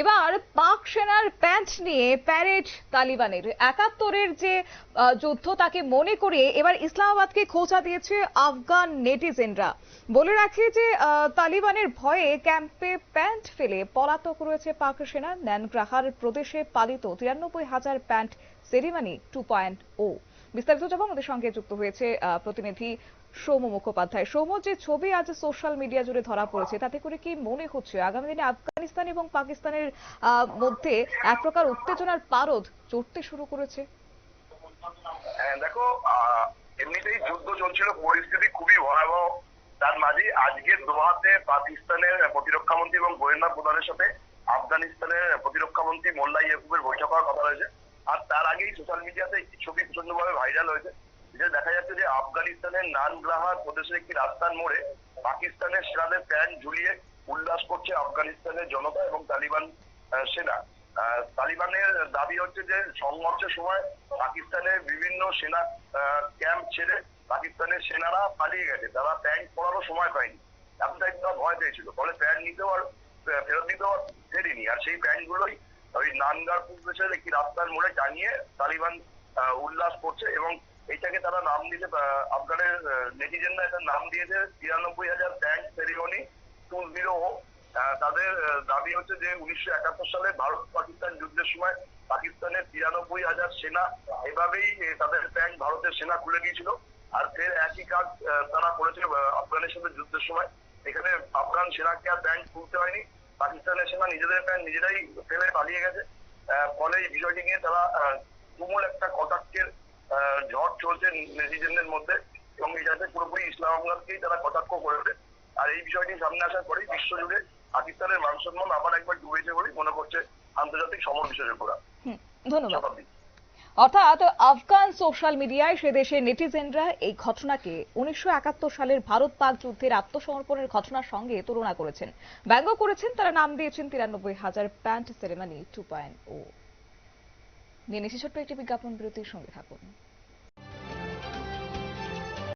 এবার পাক সেনার প্যান্ট নিয়ে প্যারেড তালিবানের একাত্তরের যে যুদ্ধ তাকে মনে করিয়ে এবার ইসলামাবাদকে খোঁচা দিয়েছে আফগান নেটিজেনরা। বলে রাখি যে তালিবানের ভয়ে ক্যাম্পে প্যান্ট ফেলে পলাতক রয়েছে পাক সেনা। ন্যানগ্রাহার প্রদেশে পালিত তিরানব্বই হাজার pant ceremony two point O. বিস্তারিত যাব আমাদের সঙ্গে যুক্ত হয়েছে প্রতিনিধি সৌম্য মুখোপাধ্যায়। সৌম্য, যে ছবি আজ সোশ্যাল মিডিয়া জুড়ে ধরা পড়েছে, তাতে করে কি মনে হচ্ছে? আগামী দিনে আফগানিস্তান এবং পাকিস্তানের মধ্যে এক প্রকার উত্তেজনার পারদ চড়তে শুরু করেছে। হ্যাঁ, দেখো এমনিতেই যুদ্ধ চলছিল পরিস্থিতি খুবই ভয়াবহ। তার মাঝে আজকের দোহাতে পাকিস্তানের প্রতিরক্ষা মন্ত্রী এবং গোয়েন্দা প্রধানের সাথে আফগানিস্তানের প্রতিরক্ষা মন্ত্রী মোল্লা ইয়াকুবের বৈঠক হওয়ার কথা রয়েছে। আর তার আগেই সোশ্যাল মিডিয়াতে একটি ছবি প্রচন্ডভাবে ভাইরাল হয়েছে। যেটা দেখা যাচ্ছে যে আফগানিস্তানের নানগ্রাহার প্রদেশের একটি রাস্তার মোড়ে পাকিস্তানের সেনাদের প্যান্ট ঝুলিয়ে উল্লাস করছে আফগানিস্তানের জনতা এবং তালিবান সেনা। তালিবানের দাবি হচ্ছে যে সংঘর্ষের সময় পাকিস্তানের বিভিন্ন সেনা ক্যাম্প ছেড়ে পাকিস্তানের সেনারা পালিয়ে গেছে। তারা প্যান্ট পরারও সময় পায়নি। এতটাই তারা ভয় পেয়েছিল। ফলে প্যান্ট নিতেও আর ফেরত আর ফেরেনি আর সেই প্যান্ট গুলোই ওই নানগার প্রদেশের একটি রাস্তার মোড়ে টাঙিয়ে তালিবান উল্লাস করছে এবং এটাকে তারা নাম দিয়েছে আফগানের নেটিজেনরা এটার নাম দিয়েছে, তিরানব্বই হাজার প্যান্ট সেরিমনি টু জিরো তাদের দাবি হচ্ছে যে উনিশশো একাত্তর সালে ভারত পাকিস্তান যুদ্ধের সময় পাকিস্তানের তিরানব্বই হাজার সেনা এভাবেই তাদের প্যান্ট ভারতের সেনা খুলে দিয়েছিল। আর ফের একই কাজ তারা করেছে আফগানের সাথে যুদ্ধের সময়। এখানে আফগান সেনাকে আর প্যান্ট খুলতে হয়নি। পাকিস্তানের সেনা নিজেদের প্যান্ট নিজেরাই ফেলে পালিয়ে গেছে। ফলে এই বিষয়টি নিয়ে তারা তুমুল একটা কটাক্ষের ঝড় চলছে নেটিজেনদের মধ্যে। এবং এটাতে পুরোপুরি ইসলামাবাদকেই তারা কটাক্ষ করেছে। আর এই বিষয়টি সামনে আসার পরেই বিশ্বজুড়ে পাকিস্তানের মান সম্মান আবার একবার ডুবেছে বলেই মনে করছে আন্তর্জাতিক সমর বিশেষজ্ঞরা। ধন্যবাদ। অর্থাৎ আফগান সোশ্যাল মিডিয়ায় সে দেশের নেটিজেনরা এই ঘটনাকে উনিশশো একাত্তর সালের ভারত পাক যুদ্ধের আত্মসমর্পণের ঘটনার সঙ্গে তুলনা করেছেন। ব্যঙ্গ করেছেন তারা নাম দিয়েছেন তিরানব্বই হাজার pant ceremony two point O. নিয়ে নিচ্ছি ছোট্ট একটি বিজ্ঞাপন বিরতির সঙ্গে থাকুন।